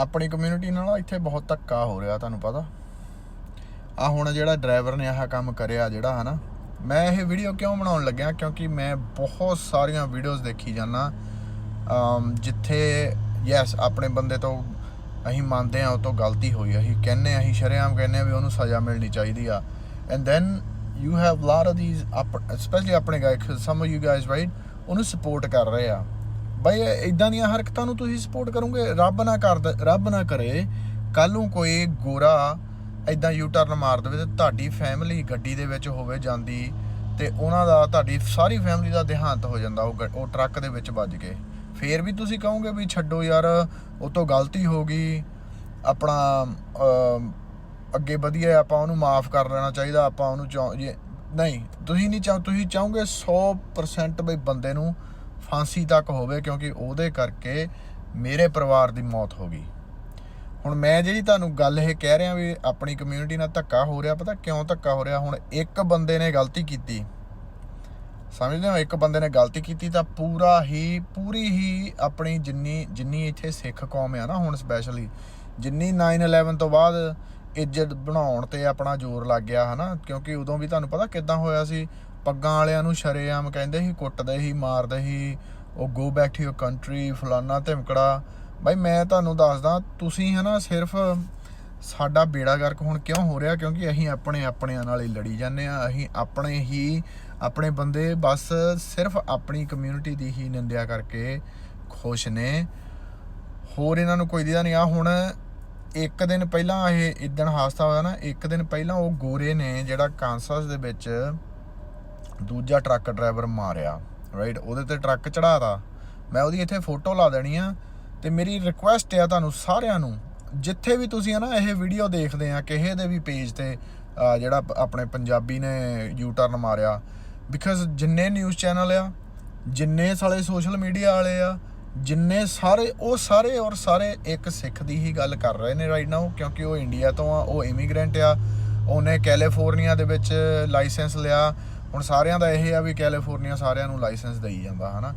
ਆਪਣੀ ਕਮਿਊਨਿਟੀ ਨਾਲ ਇੱਥੇ ਬਹੁਤ ਧੱਕਾ ਹੋ ਰਿਹਾ, ਤੁਹਾਨੂੰ ਪਤਾ। ਆ ਹੁਣ ਜਿਹੜਾ ਡਰਾਈਵਰ ਨੇ ਆਹ ਕੰਮ ਕਰਿਆ ਜਿਹੜਾ, ਹਨਾ। ਮੈਂ ਇਹ ਵੀਡੀਓ ਕਿਉਂ ਬਣਾਉਣ ਲੱਗਿਆ? ਕਿਉਂਕਿ ਮੈਂ ਬਹੁਤ ਸਾਰੀਆਂ ਵੀਡੀਓਜ਼ ਦੇਖੀ ਜਾਂਦਾ। ਜਿੱਥੇ ਯੈਸ ਆਪਣੇ ਬੰਦੇ ਤੋਂ ਅਸੀਂ ਮੰਨਦੇ ਆ ਉਹ ਤੋਂ ਗਲਤੀ ਹੋਈ। ਅਸੀਂ ਕਹਿੰਨੇ ਆ ਅਸੀਂ ਸ਼ਰੇਆਮ ਕਹਿੰਨੇ ਆ ਵੀ ਉਹਨੂੰ ਸਜ਼ਾ ਮਿਲਣੀ ਚਾਹੀਦੀ ਆ। And then you have lot of these specially ਆਪਣੇ ਗਾਇਕ some of you guys right ਉਹਨੂੰ ਸਪੋਰਟ ਕਰ ਰਹੇ ਆ। ਬਾਈ ਇਦਾਂ ਦੀਆਂ ਹਰਕਤਾਂ ਨੂੰ ਤੁਸੀਂ ਸਪੋਰਟ ਕਰੋਗੇ? ਰੱਬ ਨਾ ਕਰ ਰੱਬ ਨਾ ਕਰੇ ਕੱਲ ਨੂੰ ਕੋਈ ਗੋਰਾ ਇਦਾਂ ਯੂ ਟਰਨ ਮਾਰ ਦੇਵੇ ਤੇ ਤੁਹਾਡੀ ਫੈਮਿਲੀ ਗੱਡੀ ਦੇ ਵਿੱਚ ਹੋਵੇ ਜਾਂਦੀ ਤੇ ਉਹਨਾਂ ਦਾ, ਤੁਹਾਡੀ ਸਾਰੀ ਫੈਮਿਲੀ ਦਾ ਦੇਹਾਂਤ ਹੋ ਜਾਂਦਾ, ਉਹ ਗ- ਉਹ ਟਰੱਕ ਦੇ ਵਿੱਚ ਵੱਜ ਕੇ। ਫੇਰ ਵੀ ਤੁਸੀਂ ਕਹੋਗੇ ਵੀ ਛੱਡੋ ਯਾਰ, ਉਹ ਤੋਂ ਗਲਤੀ ਹੋ ਗਈ, ਆਪਣਾ ਅੱਗੇ ਵਧੀਆ ਆਪਾਂ ਉਹਨੂੰ ਮਾਫ ਕਰ ਲੈਣਾ ਚਾਹੀਦਾ, ਆਪਾਂ ਉਹਨੂੰ ਚਾਹ- ਨਹੀਂ, ਤੁਸੀਂ ਨਹੀਂ ਚਾਹ, ਤੁਸੀਂ ਚਾਹੋਗੇ 100% ਬਈ ਬੰਦੇ ਨੂੰ ਫਾਂਸੀ ਤੱਕ ਹੋਵੇ ਕਿਉਂਕਿ ਉਹਦੇ ਕਰਕੇ ਮੇਰੇ ਪਰਿਵਾਰ ਦੀ ਮੌਤ ਹੋ ਗਈ। ਹੁਣ ਮੈਂ ਜਿਹੜੀ ਤੁਹਾਨੂੰ ਗੱਲ ਇਹ ਕਹਿ ਰਿਹਾ ਵੀ ਆਪਣੀ ਕਮਿਊਨਿਟੀ ਨਾਲ ਧੱਕਾ ਹੋ ਰਿਹਾ, ਪਤਾ ਕਿਉਂ ਧੱਕਾ ਹੋ ਰਿਹਾ? ਹੁਣ ਇੱਕ ਬੰਦੇ ਨੇ ਗਲਤੀ ਕੀਤੀ। ਸਮਝਦੇ ਹੋ? ਇੱਕ ਬੰਦੇ ਨੇ ਗਲਤੀ ਕੀਤੀ ਤਾਂ ਪੂਰਾ ਹੀ, ਪੂਰੀ ਹੀ ਆਪਣੀ ਜਿੰਨੀ ਜਿੰਨੀ ਇੱਥੇ ਸਿੱਖ ਕੌਮ ਆ ਨਾ ਹੁਣ ਸਪੈਸ਼ਲੀ ਜਿੰਨੀ 9/11 ਤੋਂ ਬਾਅਦ ਇੱਜ਼ਤ ਬਣਾਉਣ ਤੇ ਆਪਣਾ ਜ਼ੋਰ ਲੱਗ ਗਿਆ ਹਨਾ? ਕਿਉਂਕਿ ਉਦੋਂ ਵੀ ਤੁਹਾਨੂੰ ਪਤਾ ਕਿੱਦਾਂ ਹੋਇਆ ਸੀ? ਪੱਗਾਂ ਵਾਲਿਆਂ ਨੂੰ ਸ਼ਰੇਆਮ ਕਹਿੰਦੇ ਸੀ, ਕੁੱਟਦੇ ਸੀ, ਮਾਰਦੇ ਸੀ। ਉਹ go back to your country ਫਲਾਨਾ ਧਮਕੜਾ। ਬਾਈ, ਮੈਂ ਤੁਹਾਨੂੰ ਦੱਸਦਾ, ਤੁਸੀਂ ਹਨਾ ਸਿਰਫ ਸਾਡਾ ਬੇੜਾ ਗਰਕ ਹੁਣ ਕਿਉਂ ਹੋ ਰਿਹਾ? ਕਿਉਂਕਿ ਅਸੀਂ ਆਪਣੇ ਆਪਣਿਆਂ ਨਾਲ ਹੀ ਲੜੀ ਜਾਂਦੇ ਆ ਅਸੀਂ ਆਪਣੇ ਹੀ, ਆਪਣੇ ਬੰਦੇ ਬਸ ਸਿਰਫ ਆਪਣੀ ਕਮਿਊਨਿਟੀ ਦੀ ਹੀ ਨਿੰਦਿਆ ਕਰਕੇ ਖੁਸ਼ ਨੇ। ਹੋਰ ਇਹਨਾਂ ਨੂੰ ਕੋਈ ਦੀਦਾ ਨਹੀਂ। ਆ ਹੁਣ ਇੱਕ ਦਿਨ ਪਹਿਲਾਂ ਇਹ ਇਦਣ ਹਾਦਸਾ ਹੋਇਆ ਨਾ, ਇੱਕ ਦਿਨ ਪਹਿਲਾਂ ਉਹ ਗੋਰੇ ਨੇ ਜਿਹੜਾ ਕਾਂਸਸ ਦੇ ਵਿੱਚ ਦੂਜਾ ਟਰੱਕ ਡਰਾਈਵਰ ਮਾਰਿਆ ਰਾਈਟ ਉਹਦੇ ਤੇ ਟਰੱਕ ਚੜਾਤਾ ਮੈਂ ਉਹਦੀ ਇੱਥੇ ਫੋਟੋ ਲਾ ਦੇਣੀ ਆ ਤੇ ਮੇਰੀ ਰਿਕੁਐਸਟ ਆ ਤੁਹਾਨੂੰ ਸਾਰਿਆਂ ਨੂੰ, ਜਿੱਥੇ ਵੀ ਤੁਸੀਂ ਨਾ ਇਹ ਵੀਡੀਓ ਦੇਖਦੇ ਆ, ਕਿਸੇ ਦੇ ਵੀ ਪੇਜ ਤੇ ਜਿਹੜਾ ਆਪਣੇ ਪੰਜਾਬੀ ਨੇ ਯੂ ਟਰਨ ਮਾਰਿਆ ਬਿਕਾਜ਼ ਜਿੰਨੇ ਨਿਊਜ਼ ਚੈਨਲ ਆ, ਜਿੰਨੇ ਸਾਲੇ ਸੋਸ਼ਲ ਮੀਡੀਆ ਵਾਲੇ ਆ, ਜਿੰਨੇ ਸਾਰੇ, ਉਹ ਸਾਰੇ ਔਰ ਸਾਰੇ ਇੱਕ ਸਿੱਖ ਦੀ ਹੀ ਗੱਲ ਕਰ ਰਹੇ ਨੇ ਰਾਈਟ ਨਾਓ ਕਿਉਂਕਿ ਉਹ ਇੰਡੀਆ ਤੋਂ ਆ, ਉਹ ਇਮੀਗ੍ਰੈਂਟ ਆ, ਉਹਨੇ ਕੈਲੀਫੋਰਨੀਆ ਦੇ ਵਿੱਚ ਲਾਇਸੈਂਸ ਲਿਆ ਹੁਣ ਸਾਰਿਆਂ ਦਾ ਇਹ ਆ ਵੀ ਕੈਲੀਫੋਰਨੀਆ ਸਾਰਿਆਂ ਨੂੰ ਲਾਇਸੈਂਸ ਦੇਈ ਜਾਂਦਾ, ਹਨਾ।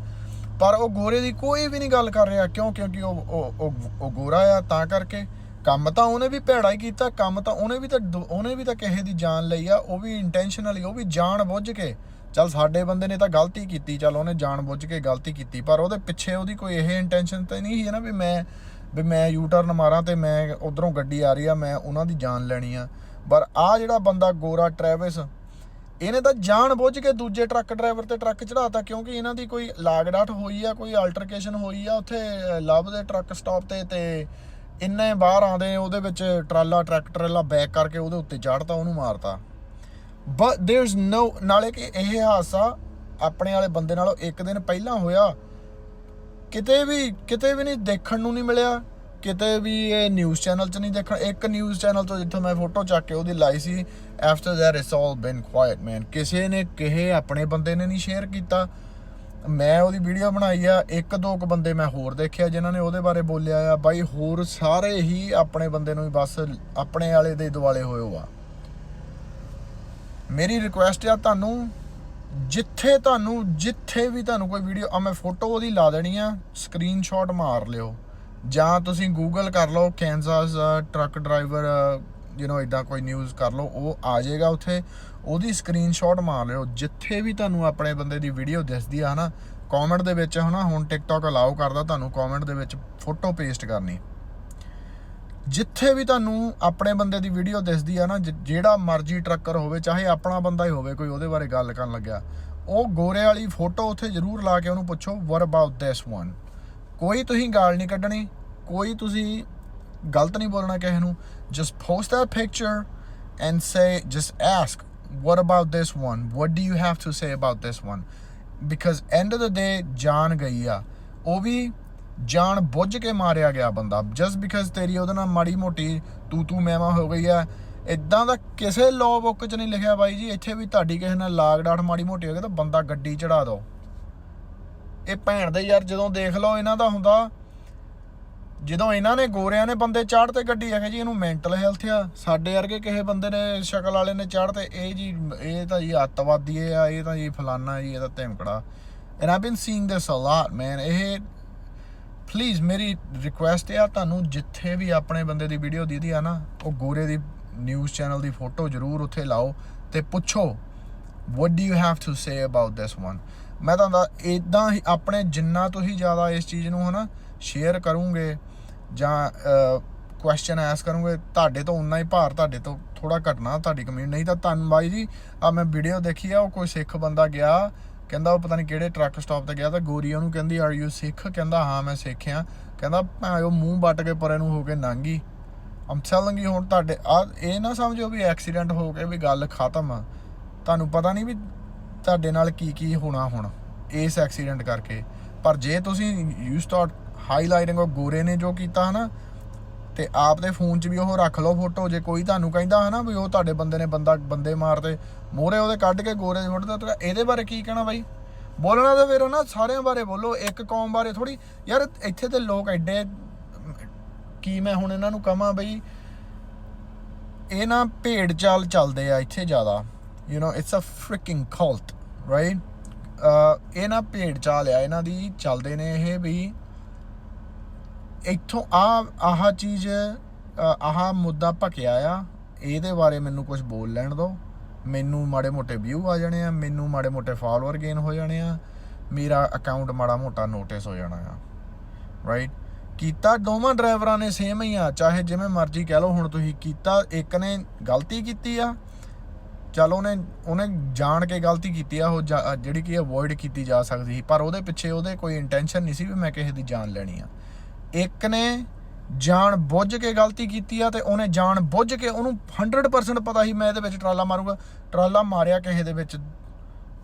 ਪਰ ਉਹ ਗੋਰੇ ਦੀ ਕੋਈ ਵੀ ਨਹੀਂ ਗੱਲ ਕਰ ਰਿਹਾ, ਕਿਉਂ? ਕਿਉਂਕਿ ਉਹ ਉਹ, ਉਹ- ਗੋਰਾ ਆ, ਤਾਂ ਕਰਕੇ ਕੰਮ ਤਾਂ ਉਹਨੇ ਵੀ ਭੈੜਾ ਹੀ ਕੀਤਾ, ਕੰਮ ਤਾਂ ਉਹਨੇ ਵੀ ਤਾਂ ਦੁ- ਉਹਨੇ ਵੀ ਤਾਂ ਕਿਸੇ ਦੀ ਜਾਨ ਲਈ ਆ, ਉਹ ਵੀ ਇੰਟੈਂਸ਼ਨਲੀ ਉਹ ਵੀ ਜਾਣ ਬੁੱਝ ਕੇ, ਚੱਲ ਸਾਡੇ ਬੰਦੇ ਨੇ ਤਾਂ ਗਲਤੀ ਕੀਤੀ, ਚੱਲ ਉਹਨੇ ਜਾਣ ਬੁੱਝ ਕੇ ਗਲਤੀ ਕੀਤੀ, ਪਰ ਉਹਦੇ ਪਿੱਛੇ ਉਹਦੀ ਕੋਈ ਇਹ ਇੰਟੈਂਸ਼ਨ ਤਾਂ ਨਹੀਂ ਸੀ ਨਾ ਵੀ ਮੈਂ ਵੀ ਮੈਂ ਯੂ ਟਰਨ ਮਾਰਾਂ ਤੇ ਮੈਂ ਉਧਰੋਂ ਗੱਡੀ ਆ ਰਹੀ ਆ, ਮੈਂ ਉਹਨਾਂ ਦੀ ਜਾਨ ਲੈਣੀ ਆ। ਪਰ ਆ ਜਿਹੜਾ ਬੰਦਾ ਗੋਰਾ ਟਰੈਵਿਸ ਇਹਨੇ ਤਾਂ ਜਾਣ ਬੁੱਝ ਕੇ ਦੂਜੇ ਟਰੱਕ ਡਰਾਈਵਰ ਤੇ ਟਰੱਕ ਚੜਾਤਾ ਕਿਉਂਕਿ ਇਹਨਾਂ ਦੀ ਕੋਈ ਲਾਗਡਾਟ ਹੋਈ ਆ ਕੋਈ ਆਲਟਰਕੇਸ਼ਨ ਹੋਈ ਆ ਉੱਥੇ ਲਵ ਦੇ ਟਰੱਕ ਸਟਾਪ ਤੇ ਤੇ ਇੰਨੇ ਬਾਹਰ ਆਉਂਦੇ ਉਹਦੇ ਵਿੱਚ ਟਰਾਲਾ ਟਰੱਕ ਟਰਾਲਾ ਬੈਕ ਕਰਕੇ ਉਹਦੇ ਉੱਤੇ ਚੜਤਾ ਉਹਨੂੰ ਮਾਰਤਾ ਬਟ देयर इज नो ਨਾਲੇ ਕਿ ਇਹ ਹਾਦਸਾ ਆਪਣੇ ਵਾਲੇ ਬੰਦੇ ਨਾਲੋਂ ਇੱਕ ਦਿਨ ਪਹਿਲਾਂ ਹੋਇਆ ਕਿਤੇ ਵੀ ਕਿਤੇ ਵੀ ਨਹੀਂ ਦੇਖਣ ਨੂੰ ਨਹੀਂ ਮਿਲਿਆ ਕਿਤੇ ਵੀ ਇਹ ਨਿਊਜ਼ ਚੈਨਲ 'ਚ ਨਹੀਂ ਦੇਖਣ, ਇੱਕ ਨਿਊਜ਼ ਚੈਨਲ ਤੋਂ ਜਿੱਥੋਂ ਮੈਂ ਫੋਟੋ ਚੱਕ ਕੇ ਉਹਦੀ ਲਾਈ ਸੀ after that it's all been quiet man ਕਿਸੇ ਨੇ ਕਿਹੇ ਆਪਣੇ ਬੰਦੇ ਨੇ ਨਹੀਂ ਸ਼ੇਅਰ ਕੀਤਾ। ਮੈਂ ਉਹਦੀ ਵੀਡੀਓ ਬਣਾਈ ਆ, ਇੱਕ ਦੋ ਕੁ ਬੰਦੇ ਮੈਂ ਹੋਰ ਦੇਖਿਆ ਜਿਨ੍ਹਾਂ ਨੇ ਉਹਦੇ ਬਾਰੇ ਬੋਲਿਆ ਆ। ਬਾਈ ਹੋਰ ਸਾਰੇ ਹੀ ਆਪਣੇ ਬੰਦੇ ਨੂੰ ਹੀ ਬਸ ਆਪਣੇ ਵਾਲੇ ਦੇ ਦੁਆਲੇ ਹੋਏ ਹੋ ਆ। ਮੇਰੀ ਰਿਕੁਐਸਟ ਆ ਤੁਹਾਨੂੰ, ਜਿੱਥੇ ਤੁਹਾਨੂੰ, ਜਿੱਥੇ ਵੀ ਤੁਹਾਨੂੰ ਕੋਈ ਵੀਡੀਓ ਆ ਮੈਂ ਫੋਟੋ ਉਹਦੀ ਲਾ ਦੇਣੀ ਆ ਸਕਰੀਨਸ਼ਾਟ ਮਾਰ ਲਿਓ। ਜਾਂ ਤੁਸੀਂ ਗੂਗਲ ਕਰ ਲਓ Kansas truck driver you know ਇਦਾਂ ਕੋਈ ਨਿਊਜ਼ ਕਰ ਲਓ, ਉਹ ਆ ਜਾਏਗਾ ਉੱਥੇ। ਉਹਦੀ ਸਕਰੀਨਸ਼ਾਟ ਮਾਰ ਲਿਓ। ਜਿੱਥੇ ਵੀ ਤੁਹਾਨੂੰ ਆਪਣੇ ਬੰਦੇ ਦੀ ਵੀਡੀਓ ਦਿਸਦੀ ਆ, ਹਨਾ ਕਮੈਂਟ ਦੇ ਵਿੱਚ, ਹਨਾ, ਹੁਣ ਟਿਕਟੌਕ ਅਲਾਉ ਕਰਦਾ ਤੁਹਾਨੂੰ ਕਮੈਂਟ ਦੇ ਵਿੱਚ ਫੋਟੋ ਪੇਸਟ ਕਰਨੀ। ਜਿੱਥੇ ਵੀ ਤੁਹਾਨੂੰ ਆਪਣੇ ਬੰਦੇ ਦੀ ਵੀਡੀਓ ਦਿਸਦੀ ਆ ਨਾ ਜਿਹੜਾ ਮਰਜ਼ੀ ਟਰੱਕਰ ਹੋਵੇ, ਚਾਹੇ ਆਪਣਾ ਬੰਦਾ ਹੀ ਹੋਵੇ, ਕੋਈ ਉਹਦੇ ਬਾਰੇ ਗੱਲ ਕਰਨ ਲੱਗਿਆ, ਉਹ ਗੋਰੇ ਵਾਲੀ ਫੋਟੋ ਉੱਥੇ ਜ਼ਰੂਰ ਲਾ ਕੇ ਉਹਨੂੰ ਪੁੱਛੋ ਵਟ ਅਬਾਊਟ ਦਿਸ ਵਨ ਕੋਈ ਤੁਸੀਂ ਗਾਲ ਨਹੀਂ ਕੱਢਣੀ, ਕੋਈ ਤੁਸੀਂ ਗਲਤ ਨਹੀਂ ਬੋਲਣਾ ਕਿਸੇ ਨੂੰ। Just post that picture and say just ask what about this one? What do you have to say about this one? Because end of the day ਜਾਨ ਗਈ ਆ। ਉਹ ਵੀ ਜਾਨ ਬੁੱਝ ਕੇ ਮਾਰਿਆ ਗਿਆ ਬੰਦਾ। ਜਸਟ ਬਿਕਾਜ਼ ਤੇਰੀ ਉਹਦੇ ਨਾਲ ਮਾੜੀ ਮੋਟੀ ਤੂੰ ਤੂੰ ਮੈਮਾ ਹੋ ਗਈ ਆ ਇਦਾਂ ਦਾ ਕਿਸੇ ਲਾਅ ਬੁੱਕ 'ਚ ਨਹੀਂ ਲਿਖਿਆ ਬਾਈ ਜੀ। ਇੱਥੇ ਵੀ ਤੁਹਾਡੀ ਕਿਸੇ ਨਾਲ ਲਾਗ ਡਾਟ ਮਾੜੀ ਮੋਟੀ ਹੋ ਗਈ ਤਾਂ ਬੰਦਾ ਗੱਡੀ ਚੜਾ ਦਿਓ ਇਹ ਭੈਣ ਦੇ ਯਾਰ ਜਦੋਂ ਦੇਖ ਲਓ ਇਹਨਾਂ ਦਾ ਹੁੰਦਾ, ਜਦੋਂ ਇਹਨਾਂ ਨੇ ਗੋਰਿਆਂ ਨੇ ਬੰਦੇ ਚਾੜ ਤੇ ਗੱਡੀ ਆਖੇ ਜੀ ਇਹਨੂੰ ਮੈਂਟਲ ਹੈਲਥ ਆ। ਸਾਡੇ ਵਰਗੇ ਕਿਸੇ ਬੰਦੇ ਨੇ ਸ਼ਕਲ ਵਾਲੇ ਨੇ ਚਾੜ ਤੇ, ਇਹ ਜੀ, ਇਹ ਤਾਂ ਜੀ ਅੱਤਵਾਦੀ ਆ, ਇਹ ਤਾਂ ਜੀ ਫਲਾਨਾ ਜੀ, ਇਹ ਤਾਂ ਧਮਕੜਾ। ਐਂਡ ਆਈ ਬੀਨ ਸੀਇੰਗ ਦਿਸ ਅ ਲੋਟ ਮੈਨ ਇਹ ਪਲੀਜ਼ ਮੇਰੀ ਰਿਕੁਐਸਟ ਹੈ ਤੁਹਾਨੂੰ ਜਿੱਥੇ ਵੀ ਆਪਣੇ ਬੰਦੇ ਦੀ ਵੀਡੀਓ ਦੀਦੀ ਆ ਨਾ, ਉਹ ਗੋਰੇ ਦੀ ਨਿਊਜ਼ ਚੈਨਲ ਦੀ ਫੋਟੋ ਜ਼ਰੂਰ ਉੱਥੇ ਲਾਓ ਤੇ ਪੁੱਛੋ, what do you have to say about this one? ਮੈਂ ਤੁਹਾਨੂੰ ਇਦਾਂ ਹੀ ਆਪਣੇ ਜਿੰਨਾ ਤੁਸੀਂ ਜ਼ਿਆਦਾ ਇਸ ਚੀਜ਼ ਨੂੰ ਹਨਾ ਸ਼ੇਅਰ ਕਰੋਗੇ ਜਾਂ ਕੁਐਸਚਨ ਐਸ ਕਰੋਗੇ, ਤੁਹਾਡੇ ਤੋਂ ਉਨਾ ਹੀ ਭਾਰ, ਤੁਹਾਡੇ ਤੋਂ ਥੋੜਾ ਘਟਣਾ ਤੁਹਾਡੀ ਕਮਿਊਨਿਟੀ ਨਹੀਂ ਤਾਂ ਤੁਹਾਨੂੰ ਬਾਈ ਜੀ ਆ ਮੈਂ ਵੀਡੀਓ ਦੇਖੀ ਆ, ਉਹ ਕੋਈ ਸਿੱਖ ਬੰਦਾ ਗਿਆ, ਕਹਿੰਦਾ ਉਹ ਪਤਾ ਨਹੀਂ ਕਿਹੜੇ ਟਰੱਕ ਸਟਾਪ ਤੇ ਗਿਆ ਤਾਂ ਗੋਰੀ ਉਹਨੂੰ ਕਹਿੰਦੀ ਆਰ ਯੂ ਸਿੱਖ? ਕਹਿੰਦਾ, ਹਾਂ, ਮੈਂ ਸਿੱਖ ਆ। ਕਹਿੰਦਾ, ਭਾਵੇਂ ਉਹ ਮੂੰਹ ਵੱਟ ਕੇ ਪਰੇ ਨੂੰ ਹੋ ਕੇ ਲੰਘੀ ਆਮ ਟੈਲਿੰਗ ਯੂ ਹੁਣ ਤੁਹਾਡੇ ਆ ਇਹ ਨਾ ਸਮਝੋ ਵੀ ਐਕਸੀਡੈਂਟ ਹੋ ਕੇ ਵੀ ਗੱਲ ਖਤਮ ਆ। ਤੁਹਾਨੂੰ ਪਤਾ ਨਹੀਂ ਵੀ ਤੁਹਾਡੇ ਨਾਲ ਕੀ ਕੀ ਹੋਣਾ ਹੁਣ ਇਸ ਐਕਸੀਡੈਂਟ ਕਰਕੇ। ਪਰ ਜੇ ਤੁਸੀਂ ਯੂ ਸਟਾਰਟ ਹਾਈਲਾਈਟਿੰਗ ਉਹ ਗੋਰੇ ਨੇ ਜੋ ਕੀਤਾ ਹਨਾ, ਤੇ ਆਪ ਦੇ ਫੋਨ 'ਚ ਵੀ ਉਹ ਰੱਖ ਲਓ ਫੋਟੋ ਜੇ ਕੋਈ ਤੁਹਾਨੂੰ ਕਹਿੰਦਾ ਹਨਾ ਵੀ ਉਹ ਤੁਹਾਡੇ ਬੰਦੇ ਨੇ ਬੰਦਾ, ਬੰਦੇ ਮਾਰਦੇ, ਮੋਹਰੇ ਉਹਦੇ ਕੱਢ ਕੇ ਗੋਰੇ ਦੀ ਫੋਟੋ ਤੇ ਇਹਦੇ ਬਾਰੇ ਕੀ ਕਹਿਣਾ ਬਾਈ? ਬੋਲਣਾ ਤਾਂ ਫਿਰ ਨਾ ਸਾਰਿਆਂ ਬਾਰੇ ਬੋਲੋ, ਇੱਕ ਕੌਮ ਬਾਰੇ ਥੋੜੀ ਯਾਰ ਇੱਥੇ ਤੇ ਲੋਕ ਐਡੇ, ਕੀ ਮੈਂ ਹੁਣ ਇਹਨਾਂ ਨੂੰ ਕਹਾਂ ਬਈ, ਇਹ ਨਾ ਭੇਡ ਚਾਲ ਚੱਲਦੇ ਆ ਇੱਥੇ ਜ਼ਿਆਦਾ। You know it's a freaking cult right ਇਹ ਨਾ ਭੇਡ ਚਾਲ ਆ, ਇਹਨਾਂ ਦੀ ਚੱਲਦੇ ਨੇ ਇਹ ਵੀ ਇੱਥੋਂ ਆ, ਆਹ ਚੀਜ਼ ਆਹ ਮੁੱਦਾ ਭਕਿਆ ਆ, ਇਹਦੇ ਬਾਰੇ ਮੈਨੂੰ ਕੁਝ ਬੋਲ ਲੈਣ ਦਿਓ ਮੈਨੂੰ ਮਾੜੇ ਮੋਟੇ ਵਿਊ ਆ ਜਾਣੇ ਆ, ਮੈਨੂੰ ਮਾੜੇ ਮੋਟੇ ਫਾਲੋਅਰ ਗੇਨ ਹੋ ਜਾਣੇ ਆ, ਮੇਰਾ ਅਕਾਊਂਟ ਮਾੜਾ ਮੋਟਾ ਨੋਟਿਸ ਹੋ ਜਾਣਾ ਆ ਰਾਈਟ ਕੀਤਾ ਦੋਵਾਂ ਡਰਾਈਵਰਾਂ ਨੇ ਸੇਮ ਹੀ ਆ, ਚਾਹੇ ਜਿਵੇਂ ਮਰਜ਼ੀ ਕਹਿ ਲਓ, ਹੁਣ ਤੁਸੀਂ ਕੀਤਾ, ਇੱਕ ਨੇ ਗਲਤੀ ਕੀਤੀ ਆ ਚਲ ਉਹਨੇ ਉਹਨੇ ਜਾਣ ਕੇ ਗਲਤੀ ਕੀਤੀ ਆ, ਉਹ ਜਾ- ਜਿਹੜੀ ਕਿ ਅਵੋਇਡ ਕੀਤੀ ਜਾ ਸਕਦੀ ਸੀ, ਪਰ ਉਹਦੇ ਪਿੱਛੇ ਉਹਦੇ ਕੋਈ ਇੰਟੈਂਸ਼ਨ ਨਹੀਂ ਸੀ ਵੀ ਮੈਂ ਕਿਸੇ ਦੀ ਜਾਨ ਲੈਣੀ ਆ। ਇੱਕ ਨੇ ਜਾਣ ਬੁੱਝ ਕੇ ਗਲਤੀ ਕੀਤੀ ਆ ਤੇ ਉਹਨੇ ਜਾਣ ਬੁੱਝ ਕੇ ਉਹਨੂੰ 100% ਪਤਾ ਸੀ ਮੈਂ ਇਹਦੇ ਵਿੱਚ ਟਰਾਲਾ ਮਾਰੂਗਾ। ਟਰਾਲਾ ਮਾਰਿਆ ਕਿਸੇ ਦੇ ਵਿੱਚ,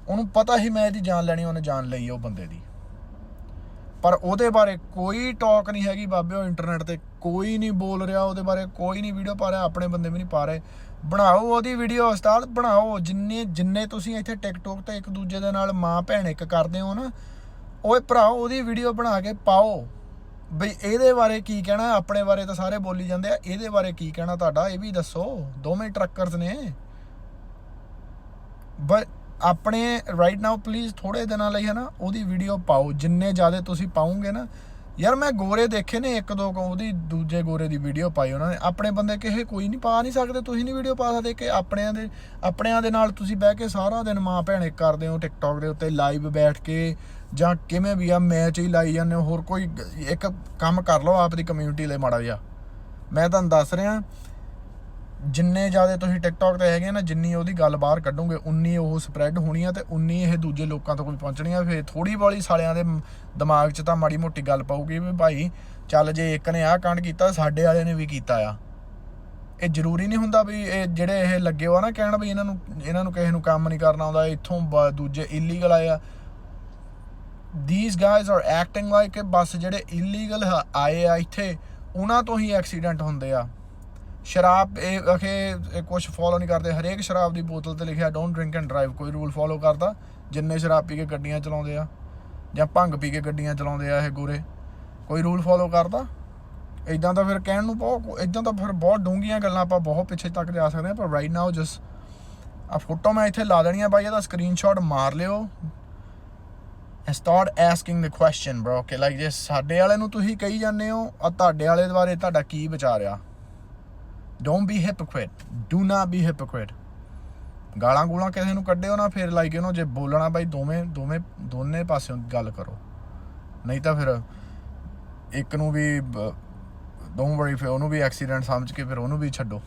ਉਹਨੂੰ ਪਤਾ ਸੀ ਮੈਂ ਇਹਦੀ ਜਾਨ ਲੈਣੀ, ਉਹਨੇ ਜਾਨ ਲਈ ਉਹ ਬੰਦੇ ਦੀ। ਪਰ ਉਹਦੇ ਬਾਰੇ ਕੋਈ ਟਾਕ ਨਹੀਂ ਹੈਗੀ ਬਾਬੇ, ਉਹ ਇੰਟਰਨੈਟ ਤੇ ਕੋਈ ਨਹੀਂ ਬੋਲ ਰਿਹਾ ਉਹਦੇ ਬਾਰੇ, ਕੋਈ ਨਹੀਂ ਵੀਡੀਓ ਪਾ ਰਿਹਾ, ਆਪਣੇ ਬੰਦੇ ਵੀ ਨਹੀਂ ਪਾ ਰਹੇ। ਬਣਾਓ ਉਹਦੀ ਵੀਡੀਓ ਉਸਤਾਦ, ਬਣਾਓ। ਜਿੰਨੇ ਜਿੰਨੇ ਤੁਸੀਂ ਇੱਥੇ ਟਿਕਟੋਕ ਤੇ ਇੱਕ ਦੂਜੇ ਦੇ ਨਾਲ ਮਾਂ ਭੈਣ ਇੱਕ ਕਰਦੇ ਹੋ ਨਾ, ਓਏ ਭਰਾਓ, ਉਹਦੀ ਵੀਡੀਓ ਬਣਾ ਕੇ ਪਾਓ। ਬਈ ਇਹਦੇ ਬਾਰੇ ਕੀ ਕਹਿਣਾ, ਆਪਣੇ ਬਾਰੇ ਤਾਂ ਸਾਰੇ ਬੋਲੀ ਜਾਂਦੇ ਆ, ਇਹਦੇ ਬਾਰੇ ਕੀ ਕਹਿਣਾ ਤੁਹਾਡਾ, ਇਹ ਵੀ ਦੱਸੋ। ਦੋਵੇਂ ਟਰੱਕਰਸ ਨੇ। ਬਟ ਆਪਣੇ ਰਾਈਟ ਨਾਓ ਪਲੀਜ਼ ਥੋੜੇ ਦਿਨਾਂ ਲਈ ਹੈ ਨਾ, ਉਹਦੀ ਵੀਡੀਓ ਪਾਓ। ਜਿੰਨੇ ਜ਼ਿਆਦਾ ਤੁਸੀਂ ਪਾਉਂਗੇ ਨਾ ਯਾਰ ਮੈਂ ਗੋਰੇ ਦੇਖੇ ਨੇ, ਇੱਕ ਦੋ ਕੁ ਉਹਦੀ, ਦੂਜੇ ਗੋਰੇ ਦੀ ਵੀਡੀਓ ਪਾਈ ਉਹਨਾਂ ਨੇ। ਆਪਣੇ ਬੰਦੇ ਕਿਸੇ ਕੋਈ ਨਹੀਂ ਪਾ ਨਹੀਂ ਸਕਦੇ, ਤੁਸੀਂ ਨਹੀਂ ਵੀਡੀਓ ਪਾ ਸਕਦੇ ਕਿ ਆਪਣਿਆਂ ਦੇ ਆਪਣਿਆਂ ਦੇ ਨਾਲ ਤੁਸੀਂ ਬਹਿ ਕੇ ਸਾਰਾ ਦਿਨ ਮਾਂ ਭੈਣੇ ਕਰਦੇ ਹੋ ਟਿਕਟੌਕ ਦੇ ਉੱਤੇ ਲਾਈਵ ਬੈਠ ਕੇ, ਜਾਂ ਕਿਵੇਂ ਵੀ ਆ ਮੈਚ ਹੀ ਲਾਈ ਜਾਂਦੇ ਹੋ, ਹੋਰ ਕੋਈ ਇੱਕ ਕੰਮ ਕਰ ਲਓ ਆਪ ਦੀ ਕਮਿਊਨਿਟੀ ਲਈ ਮਾੜਾ ਜਿਹਾ। ਮੈਂ ਤੁਹਾਨੂੰ ਦੱਸ ਰਿਹਾ ਜਿੰਨੇ ਜ਼ਿਆਦਾ ਤੁਸੀਂ ਟਿਕਟੌਕ ਤੇ ਹੈਗੇ ਆ ਨਾ, ਜਿੰਨੀ ਉਹਦੀ ਗੱਲ ਬਾਹਰ ਕੱਢੋਗੇ, ਉਨੀ ਉਹ ਸਪਰੈਡ ਹੋਣੀ ਆ ਤੇ ਉਨੀ ਇਹ ਦੂਜੇ ਲੋਕਾਂ ਤੱਕ ਵੀ ਪਹੁੰਚਣੀ ਆ ਫਿਰ ਥੋੜੀ ਬੋਲੀ ਸਾਲਿਆਂ ਦੇ ਦਿਮਾਗ 'ਚ ਤਾਂ ਮਾੜੀ ਮੋਟੀ ਗੱਲ ਪਾਊਗੀ ਵੀ ਭਾਈ, ਚੱਲ ਜੇ ਇੱਕ ਨੇ ਆਹ ਕਾਂਡ ਕੀਤਾ, ਸਾਡੇ ਵਾਲੇ ਨੇ ਵੀ ਕੀਤਾ ਆ। ਇਹ ਜ਼ਰੂਰੀ ਨਹੀਂ ਹੁੰਦਾ ਵੀ ਇਹ ਜਿਹੜੇ ਇਹ ਲੱਗੇ ਹੋ ਨਾ ਕਹਿਣ ਵੀ ਇਹਨਾਂ ਨੂੰ ਇਹਨਾਂ ਨੂੰ ਕਿਸੇ ਨੂੰ ਕੰਮ ਨਹੀਂ ਕਰਨਾ ਆਉਂਦਾ, ਇੱਥੋਂ ਬ- ਦੂਜੇ ਇਲੀਗਲ ਆਏ ਆ। These guys are acting ਬਸ ਜਿਹੜੇ ਇਲੀਗਲ ਆਏ ਆ ਇੱਥੇ, ਉਹਨਾਂ ਤੋਂ ਹੀ ਐਕਸੀਡੈਂਟ ਹੁੰਦੇ ਆ। ਸ਼ਰਾਬ, ਇਹ ਅਖੇ ਕੁਝ ਫੋਲੋ ਨਹੀਂ ਕਰਦੇ। ਹਰੇਕ ਸ਼ਰਾਬ ਦੀ ਬੋਤਲ ਤੇ ਲਿਖਿਆ ਡੋਨਟ ਡਰਿੰਕ ਐਂਡ ਡਰਾਈਵ ਕੋਈ ਰੂਲ ਫੋਲੋ ਕਰਦਾ, ਜਿੰਨੇ ਸ਼ਰਾਬ ਪੀ ਕੇ ਗੱਡੀਆਂ ਚਲਾਉਂਦੇ ਆ, ਜਾਂ ਭੰਗ ਪੀ ਕੇ ਗੱਡੀਆਂ ਚਲਾਉਂਦੇ ਆ ਇਹ ਗੋਰੇ। ਕੋਈ ਰੂਲ ਫੋਲੋ ਕਰਦਾ? ਇਦਾਂ ਤਾਂ ਫਿਰ ਕਹਿਣ ਨੂੰ ਬਹੁਤ ਇਦਾਂ ਤਾਂ ਫਿਰ ਬਹੁਤ ਡੂੰਘੀਆਂ ਗੱਲਾਂ ਆਪਾਂ ਬਹੁਤ ਪਿੱਛੇ ਤੱਕ ਜਾ ਸਕਦੇ ਆ ਪਰ ਰਾਈਟ ਨਾਓ ਜਸ ਆ ਫੋਟੋ ਮੈਂ ਇੱਥੇ ਲਾ ਦੇਣੀ ਆ ਬਾਈ, ਇਹਦਾ ਸਕਰੀਨਸ਼ਾਟ ਮਾਰ ਲਿਓ। And start asking the question, bro, okay, like this, ਸਾਡੇ ਵਾਲੇ ਨੂੰ ਤੁਸੀਂ ਕਹੀ ਜਾਂਦੇ ਹੋ ਆ ਤੁਹਾਡੇ ਵਾਲੇ ਬਾਰੇ ਤੁਹਾਡਾ ਕੀ ਵਿਚਾਰ ਆ? Don't be hypocrite. Do not be hypocrite. ਗਾਲਾਂ ਗੂਲਾਂ ਕਿਸੇ ਨੂੰ ਕੱਢਿਓ ਨਾ, ਫਿਰ ਲਾਈਕ ਇਹਨੂੰ ਜੇ ਬੋਲਣਾ ਬਾਈ ਦੋਵੇਂ ਦੋਵੇਂ, ਦੋਨੇ ਪਾਸਿਓਂ ਗੱਲ ਕਰੋ। ਨਹੀਂ ਤਾਂ ਫਿਰ ਇੱਕ ਨੂੰ ਵੀ ਡੋਨਟ ਵਰੀ ਫਿਰ ਉਹਨੂੰ ਵੀ ਐਕਸੀਡੈਂਟ ਸਮਝ ਕੇ ਫਿਰ ਉਹਨੂੰ ਵੀ ਛੱਡੋ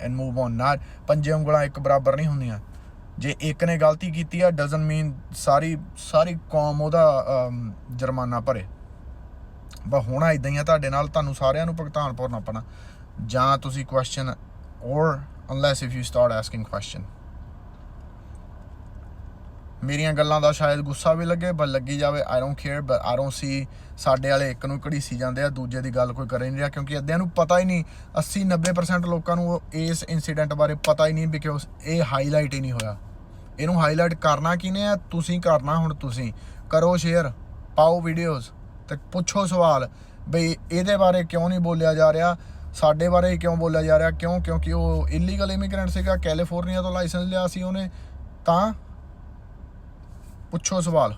ਐਂਡ ਮੂਵ ਔਨ ਨਾ, ਪੰਜੇ ਉਂਗਲਾਂ ਇੱਕ ਬਰਾਬਰ ਨਹੀਂ ਹੁੰਦੀਆਂ। ਜੇ ਇੱਕ ਨੇ ਗਲਤੀ ਕੀਤੀ ਆ ਡਸਨਟ ਮੀਨ ਸਾਰੀ ਸਾਰੀ ਕੌਮ ਉਹਦਾ ਜੁਰਮਾਨਾ ਭਰੇ। ਬਸ ਹੋਣਾ ਇਦਾਂ ਹੀ ਆ, ਤੁਹਾਡੇ ਨਾਲ ਤੁਹਾਨੂੰ ਸਾਰਿਆਂ ਨੂੰ ਭੁਗਤਾਨ ਭਰਨਾ ਪੈਣਾ। ਜਾਂ ਤੁਸੀਂ question or unless if you start asking question ਮੇਰੀਆਂ ਗੱਲਾਂ ਦਾ ਸ਼ਾਇਦ ਗੁੱਸਾ ਵੀ ਲੱਗੇ ਪਰ ਲੱਗੀ ਜਾਵੇ I don't care but I don't see ਸਾਡੇ ਵਾਲੇ ਇੱਕ ਨੂੰ ਘੜੀਸੀ ਜਾਂਦੇ ਆ, ਦੂਜੇ ਦੀ ਗੱਲ ਕੋਈ ਕਰੇ ਨਹੀਂ ਰਿਹਾ, ਕਿਉਂਕਿ ਅੱਧਿਆਂ ਨੂੰ ਪਤਾ ਹੀ ਨਹੀਂ 80 90% ਲੋਕਾਂ ਨੂੰ ਇਸ ਇਨਸੀਡੈਂਟ ਬਾਰੇ ਪਤਾ ਹੀ ਨਹੀਂ ਬਿਕੋਜ਼ ਇਹ ਹਾਈਲਾਈਟ ਹੀ ਨਹੀਂ ਹੋਇਆ। ਇਹਨੂੰ ਹਾਈਲਾਈਟ ਕਰਨਾ ਕਿਨੇ ਆ? ਤੁਸੀਂ ਕਰਨਾ ਹੁਣ ਤੁਸੀਂ। ਕਰੋ ਸ਼ੇਅਰ ਪਾਓ ਵੀਡੀਓਜ਼ ਤੇ ਪੁੱਛੋ ਸਵਾਲ, ਬਈ ਇਹਦੇ ਬਾਰੇ ਕਿਉਂ ਨਹੀਂ ਬੋਲਿਆ ਜਾ ਰਿਹਾ? ਸਾਡੇ ਬਾਰੇ ਕਿਉਂ ਬੋਲਿਆ ਜਾ ਰਿਹਾ? ਕਿਉਂ? ਕਿਉਂਕਿ ਉਹ ਇਲੀਗਲ ਇਮੀਗ੍ਰੈਂਟ ਸੀਗਾ ਕੈਲੀਫੋਰਨੀਆ ਤੋਂ ਲਾਇਸੈਂਸ ਲਿਆ ਸੀ ਉਹਨੇ। ਤਾਂ ਪੁੱਛੋ ਸਵਾਲ।